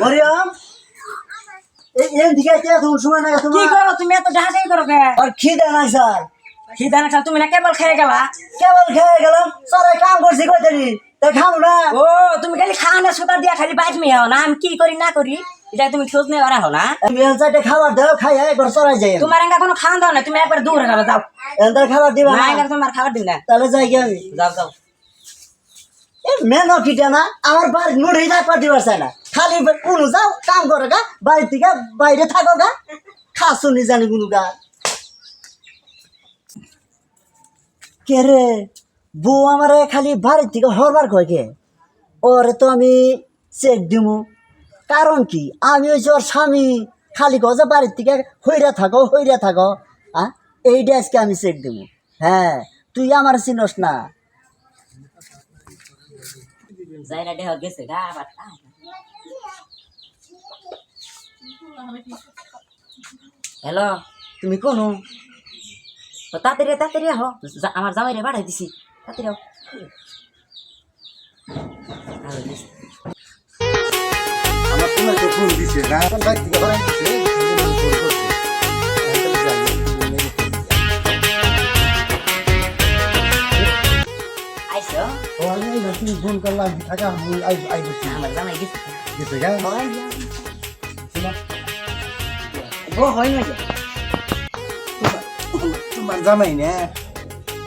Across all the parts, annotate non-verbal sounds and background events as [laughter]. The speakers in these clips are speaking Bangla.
মরিয়ম এই দিকে কে তুমি সময় না কি তোমার করো তুমি? এত ডাহাডাহি করো কে? আর খিদে নাই স্যার। খিদা না খাও তুমি না কেবল খেয়ে গেলা? কেবল খেয়ে গেলাম। স্যার কাম করছি কই দেরি তাই খাব না। ও তুমি খালি খাওয়া সুতা দিয়া খালি বাইক মেয়ে হও না আমি কি করি না করি এটা তুমি খোঁজ নিয়ে ওরা হো না আমি চারটে খাবার দেও খাই একবার চড়াই যাই। তোমার এঙ্গা কোনো খাওয়া দাও না তুমি একবার দূরে গেলো যাও। এন্দার খাবার দিবা না না। এঙ্গা তোমার খাবার দিন না। তাহলে যাই কি আমি। যাও যাও। এ কিটা না আমার বাড়ি নুড়ি না পার দিবার চাই না। খালি কোনো যাও, কাম করো গা বাড়ি থেকে বাইরে থাকো গা। খাসো নি জানি কোনো গা। কে রে? বউ আমারে খালি বাড়ির থেকে হরবার কয় কে? ওরে তো আমি চেক দিমু। কারণ কি? আমি ওই ওর স্বামী। খালি গজা বাড়ির থেকে হইরা থাকো হইরা থাকো। হ্যাঁ এই আজকে আমি চেক দিমু। হ্যাঁ তুই আমার চিনস না। যাইরা দেহ গেছে গা আবার হ্যালো তুমি কোন? তাড়াতাড়ি তাড়াতাড়ি আহ। আমার জামাই রে বাড়াই দিছি। তাড়াতাড়ি আহ। আমার তোমার তো ফোন দিছে না? এখন বাইক থেকে বাড়াই দিছে না, তুমি গা? হয় হয় না তোমার- জামাই না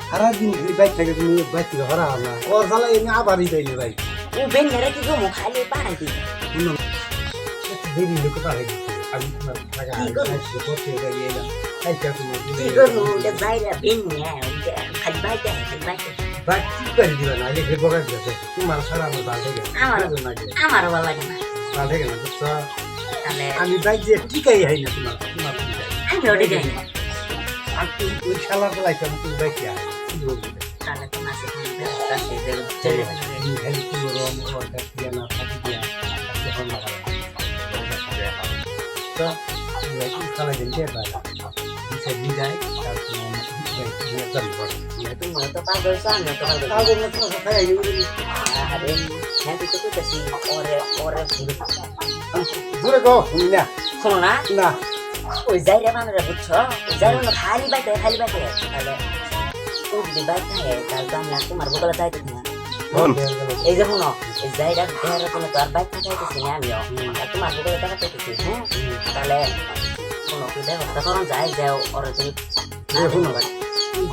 সারাদিন ঘুরি বাইক থেকে তুমি বাইক থেকে হরা হল না ওর জ্বালাই এনে আবারই দেয় না বাইক ও বেন মেরে কি গো খালি শুনুন, একটু দেরি কোথায় হয়ে গেছে? আমি তোমার টাকা কি করব? করতে গিয়ে এলাম। আইসা তোমার কি করব ওটা যাইরা বেন খালি বাইতে খালি বাইক করে দিবে না। তোমার ছাড়া আমার ভালো লাগে আমার বুঝো না যে, ভালো লাগে না ভালো লাগে না, বুঝছ? আমি বাইক যে টিকাই হয় না তোমার তোমার। আমি ওটা যাই না আর তুই ওই শালা বলাইছে আমি তুমি বাইক আয়? কি বলবি? তাহলে আছে যে চলে খালি কি ওর কাছে দিয়া না ফাঁকি দিয়া হল না তো আমি একটু শালা দিন দিয়ে পাইলাম দূরে গো শুনি না শোনো না না ওই যাইরে মানুষরা বুঝছ ওই যাইরে মানুষ খালি বাইতে খালি বাইতে তাহলে যদি বাইতে থাকে তাহলে তো আমি আর তোমার বগলে যাইতে না এই শুনো এই যাইরা দেহের কোনো তো আর বাইক থাকাইতেছি না আমিও তোমার বগলে টাকা পেতেছি হ্যাঁ তাহলে শোনো কি ব্যবস্থা করুন যাই যাও ওরে তুমি না দেখুন পারি।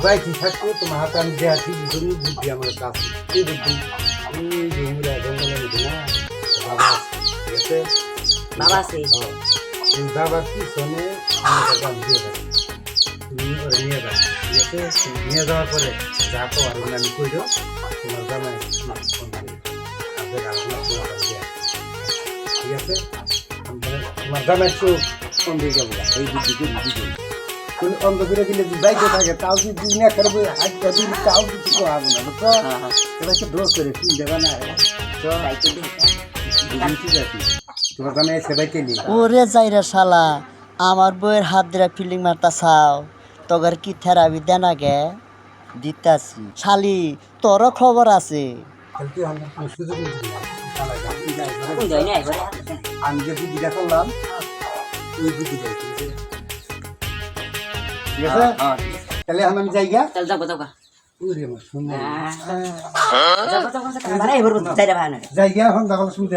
বাইক থাকতো তোমার হাতে আমি দেয়া ঠিক জমি বুদ্ধি আমার কাছে। কি বুদ্ধি? এই জমিরা জঙ্গলের মধ্যে না। বাবা আছে বাবা আছে। বাবার পিছনে আমার কাছে আমি দিয়ে তুমি ওরা নিয়ে যাও। ঠিক আছে? তুমি নিয়ে যাওয়ার পরে যা তো আর আমি কই দাও তোমার জামাই ফোন দিবে আপনার আপনার তোমার ঠিক আছে? আমি তাহলে তোমার জামাই তো ফোন দিয়ে যাব। এই বুদ্ধি করে বুদ্ধি তুমি অন্ধ করে দিলে যদি বাইকে থাকে তাও যদি তুমি না করবে হাত দিলে তাও কিছু করা না বুঝছ? হ্যাঁ হ্যাঁ। করে দেবা না তো তোমার নিয়ে? ওরে যাইরা শালা আমার বইয়ের হাত ধরে ফিল্ডিং মারতা চাও তোর কি থেরাপি দেনা গে দিতাছি। শালি তোরও খবর আছে। আমি যে বুদ্ধিটা করলাম ওই বুদ্ধিটা ঠিক আছে হ্যাঁ তাহলে এখন আমি যাই গা চল যাব যাব এখন শুনতে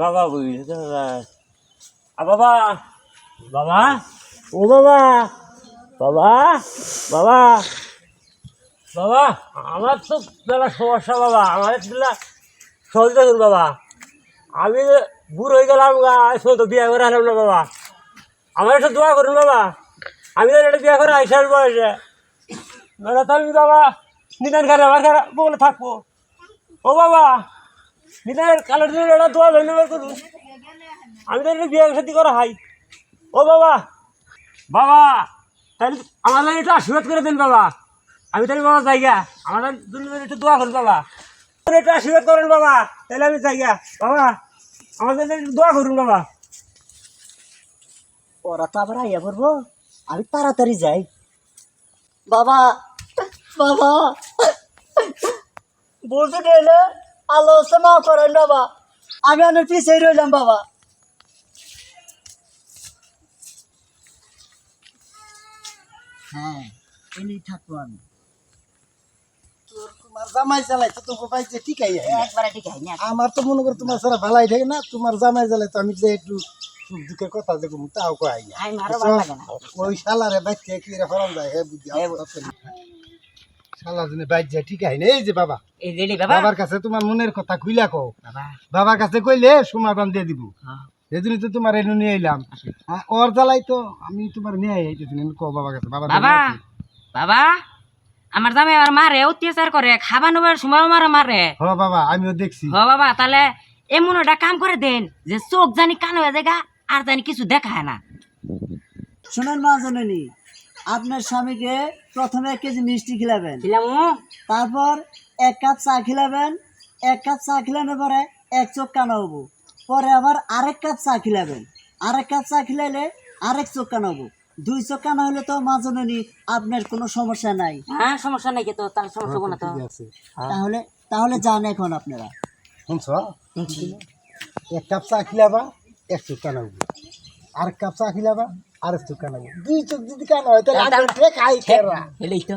বাবা আ বাবা বাবা ও বাবা বাবা বাবা বাবা, আমার তো বেলা সমস্যা বাবা, আমার বেলা সহযোগিতা করুন বাবা। আমি বুড়ো হয়ে গেলাম তো বিয়ে করে আনলাম না বাবা। আমার একটু দোয়া করুন বাবা। আমি তো একটা বিয়ে করে আইসার বয়সে। বেলা তো আমি বাবা নিদান খানে আমার খানে বলে থাকব। ও বাবা, নিদানের কালের জন্য একটা দোয়া ধন্যবাদ করুন। আমি তো একটা বিয়ে সাথে করা হাই ও বাবা বাবা, তাহলে আমার একটু আশীর্বাদ করে দিন বাবা। আমি তাহলে বাবা জায়গা আমার জন্য একটু দোয়া করুন বাবা। একটু আশীর্বাদ করেন বাবা। তাহলে আমি জায়গা বাবা আমার জন্য একটু দোয়া করুন বাবা। ওরা তো আবার আইয়া পড়ব। আমি তাড়াতাড়ি যাই। বাবা বাবা। বলতে গেলে আলোচনা করেন বাবা। আমি অনেক পিছিয়ে রইলাম বাবা। হ্যাঁ এনেই থাকব আমি। তোমার জামাই জ্বালাই তো তোমার পাইছে ঠিকই একবারে ঠিক আমার তো মনে করো তোমার সারা ভালাই থাকে না তোমার জামাই জ্বালাই তো আমি যে একটু সুখ দুঃখের কথা দেখো তাও না। না। ওই শালারে বাইতে কি রে ফরাম যায় হে বুদ্ধি শালা জনে বাইত যায় ঠিক আছে এই যে বাবা এই রেডি বাবা। বাবার কাছে তোমার মনের কথা কও। বাবার কাছে কইলে সমাধান দিয়ে দিব। সেজন্য তো তোমার এনে নিয়ে এলাম। ওর জ্বালাই তো আমি তোমার নিয়ে আইতেছি কও বাবার কাছে বাবা! বাবা বাবা! আমার দামে আমার মারে অত্যাচার করে খাবার নেবার সময় মারে মারে। হ বাবা আমিও দেখছি। হ বাবা তাহলে এমন একটা কাম করে দেন যে চোখ জানি কান হয়ে জায়গা আর জানি কিছু দেখায় না। শুনেন মা জননী আপনার স্বামীকে প্রথমে এক কেজি মিষ্টি খিলাবেন। ছিলাম তারপর এক কাপ চা খিলাবেন। এক কাপ চা খিলানোর পরে এক চোখ কানা হব। পরে আবার আরেক কাপ চা খিলাবেন। আরেক কাপ চা খিলাইলে আরেক চোখ কানা হব। দুই চোখ কানা হলে তো মা জননী? আপনার কোনো সমস্যা নাই। হ্যাঁ সমস্যা নাই তো? তার সমস্যা কোনো তো তাহলে তাহলে যান এখন আপনারা। শুনছ? এক কাপ চা খিলাবা এক চোখ কানাবো আর কাপ চা খিলাবা আর এক চোখ কানাবো দুই চোখ যদি কানা হয় তাহলে আগে ঠেকাই খেরা তো।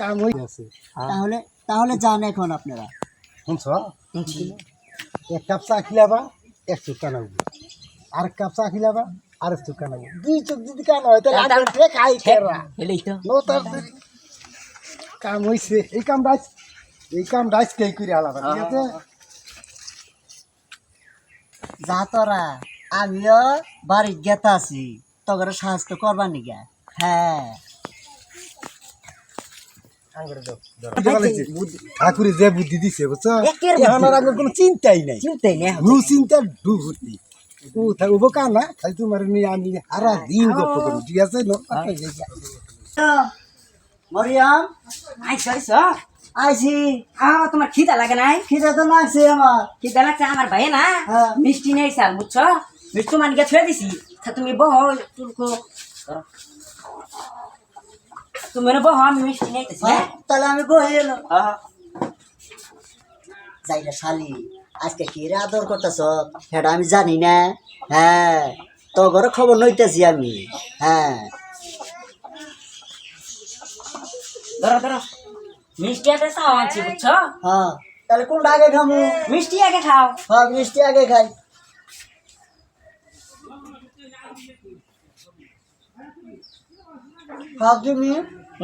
কাম হয়ে গেছে। তাহলে তাহলে যান এখন আপনারা। শুনছ? এক কাপ চা খিলাবা এক চোখ কানাবো আর কাপ চা খিলাবা আর এক চোখ কানাবো দুই চোখ যদি কানা হয় তাহলে খেরা তাড়াতাড়ি কাম হইছে। এই কাম রাইস এই কাম রাইস কে করে আলাদা ঠিক আছে? যা তোরা আমিও বাড়ির গেতা আছি। তখন সাহায্য করবার নিগা। হ্যাঁ। ঠাকুরে যে বুদ্ধি দিছে বুঝছ? একের এখন আর কোনো চিন্তাই নাই। চিন্তাই নেই চিন্তা ডু ও থাকব কানা খালি তোমার নিয়ে আমি সারা দিন গপ্প করি ঠিক আছে? নো? মরিয়াম আইসো আইসো আইছি। আও তোমার খিদা লাগে নাই? খিদে তো লাগছে আমার। খিদা লাগছে আমার ভাই না? হ্যাঁ। মিষ্টি নেই স্যার বুঝছ? মিষ্টি মানকে ছুঁয়ে দিছি। তা তুমি বহ করো। তুমি বহ আমি মিষ্টি হ্যাঁ, তাহলে আমি বই এলো হ্যাঁ। যাইরা শালি। আজকে কি রে আদর করতেছ? সেটা আমি জানি না। হ্যাঁ তো ঘরে খবর নইতেছি আমি। হ্যাঁ। ধরো ধরো। মিষ্টি আনছি বুঝছ? হ্যাঁ তাহলে কোনটা আগে মিষ্টি আগে খাও। হ্যাঁ মিষ্টি আগে খাই। খাও তুমি?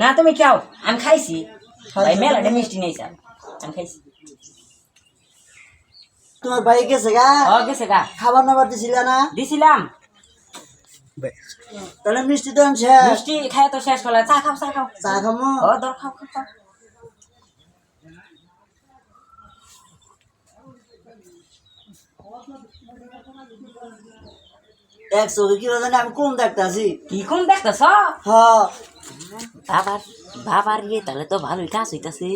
না তুমি খাও। আমি খাইছি। মেলাটা মিষ্টি নেই স্যার আমি খাইছি। তোমার ভাই গেছে গা? হ গেছে গা। খাবার নাবার দিছিল না? দিছিলাম। তাহলে মিষ্টি তো শেষ। মিষ্টি খাই তো শেষ করলে চা খাও চা খাও। চা খামো ও ধর খাও খাও খাও। এক চোখে কি জানি আমি কোন দেখতেছি কি কোন দেখতেছ? হ্যাঁ বাবার বাবার ইয়ে তাহলে তো ভালোই কাজ হইতাছে।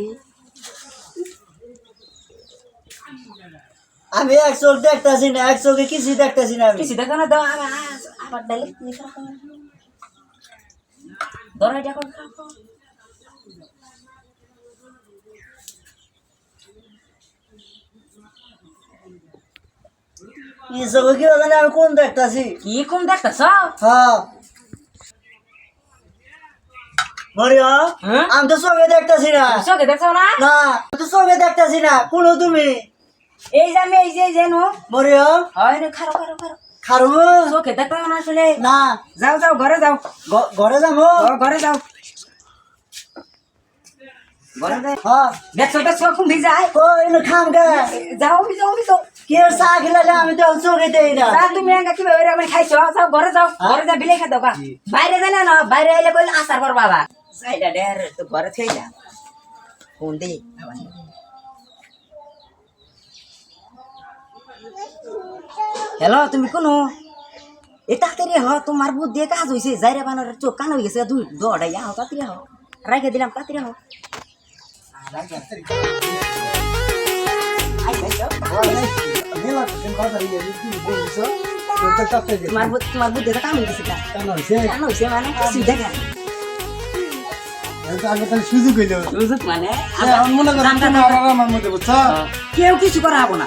আমি এক চোখ দেখতেছি না এক চোখে কিছু দেখতেছি না কিছু দেখো না দাও আবার ডালে। ধরো এটা করে খাও। খাও। এই চোখে কি জানি আমি কোন দেখতেছি? কি কোন দেখতেছ? হ্যাঁ। মরিয়া হ্যাঁ? আমি তো চোখে দেখতেছি না। চোখে দেখছ না? না তো চোখে দেখতেছি না। কোন তুমি? এই যে আমি এই যে এই যে নো। মরিয়া হয় রে খারো খারো খারো। খারমু চোখে দেখো না আসলে না। যাও যাও ঘরে যাও। ঘরে যাব। ঘরে যাও না না। বাইরে জানা না বাইরে আইলে আসার সাইডা ঘরে থেকে যা কোন দে হ্যালো তুমি কোনো এ তাড়াতাড়ি হ তোমার বুদ্ধি কাজ হইছে যাইরে বানর চোখ কান হয়ে গেছে দুই দৌড়াই আহ তাড়াতাড়ি আহ রাখে দিলাম তাড়াতাড়ি ইয়ে তোমার কাম হয়ে গেছে কেন কান মানে দেখা মানে মনে বুঝছ কেউ কিছু করা হব না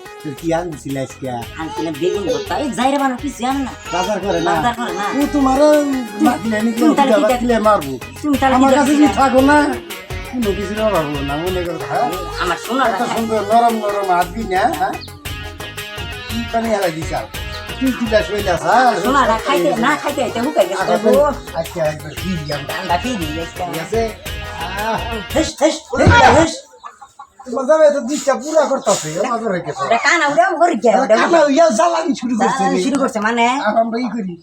কি আনছিল আজকে। আনছিলে বেগুন ভর্তা এই যাইরে বানো কিছু জানে না। বাজার করে না। বাজার করে না। ও তোমার মারলে নাকি কি দিলে মারবো। তুমি তাহলে আমার কি কাছে? যদি থাকো না? কোনো কিছু না মনে করো হ্যাঁ? আমার শোনা এত সুন্দর নরম নরম হাত দি না হ্যাঁ? কি পানি হেলাই দিছ। তুই তুলা শৈলা শোনা না খাইতে না খাইতে এটা হুকাই গেছে। আজকে আজকে একবার কি আমরা ঠান্ডা খেয়ে দিই ঠিক আছে? হেস হেস হেস তোমার যাবে তো দিশটা পুরা করতেছে আমার রেখে গেছে। ওটা কানা উড়ে ঘরে গিয়ে ওটা কানা ইয়া জ্বালানি শুরু করছে রে। শুরু করছে মানে? আর আমরা ই করি।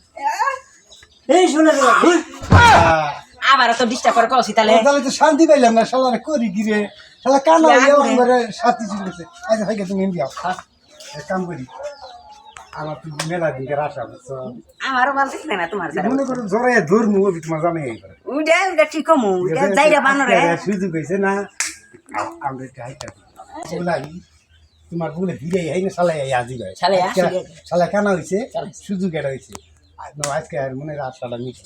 এই শুনে গেলা আহ, আবার তো ডিস্টার্ব করে কলসি তাহলে। তাহলে তো শান্তি পাইলাম না শালারে করি গিরে শালা কানা ইয়া। একবারে শান্তি করছে। আচ্ছা ভাই তুমি ইন্ডিয়া কাম করি আমার তো মেলা দিকে রাখা বুঝছ আমারও ভালো দেখলে না তোমার মনে করো জোরে ধরমু অভি তোমার জামাই ঠিক কমু যাইরা বানরে। সুযোগ হয়েছে না? আমরা বলাই তোমার বলে হিরে হাই না শালাই আই আজি ভাই শালাই আসি গে। শালা কানা হয়েছে শালাই। সুযোগ এটা আজকে আর মনে রাত শালা মিট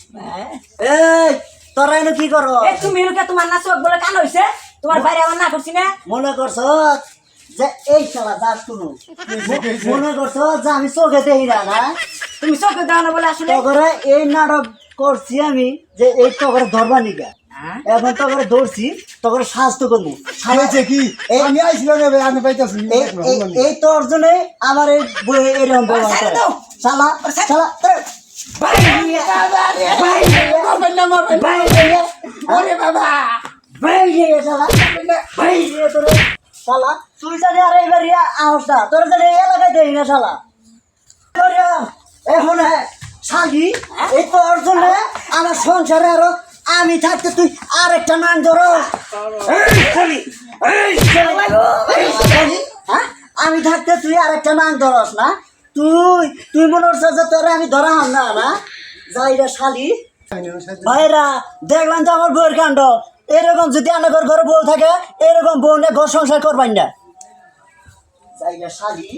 এই তোরা এনে কি করো? এই তুমি তোমার না চোখ বলে কান হইছে? তোমার বাইরে আমার না করছি না? মনে করছ যে এই শালা দাস শুনো [laughs] মনে করছ যে আমি চোখে দেখি না না? তুমি চোখে দাও না বলে আসলে। এই নাটক করছি আমি যে এই তগরে ধরবা নিকা হ্যাঁ? এখন তগরে ধরছি তগরে স্বাস্থ্য করব। হয়েছে কি? আমি আইছিলাম আমি পাইতাছি এই তোর জন্য আমার এই বই এরকম ব্যবহার করে। শালা শালা বাবা। বাইরে শালা। বাইরে তোর শালা তুই জানি আর এবার আহস না তোর জানি এই এলাকায় দেই না শালা। তোর এখন শালি এই তোর জন্য আমার সংসারে আরও আমি থাকতে তুই আরেকটা নাম ধরো। হ্যাঁ? আমি থাকতে তুই আরেকটা নাম ধরস না? তুই তুই মনে হচ্ছে যে তোরে আমি ধরা হাম না না? যাই রে শালি। ভাইরা দেখলাম তো আমার বউয়ের কাণ্ড। এরকম যদি আমাদের ঘরে বউ থাকে এরকম বউ নিয়ে ঘর সংসার করবেন না। যাই রে শালি।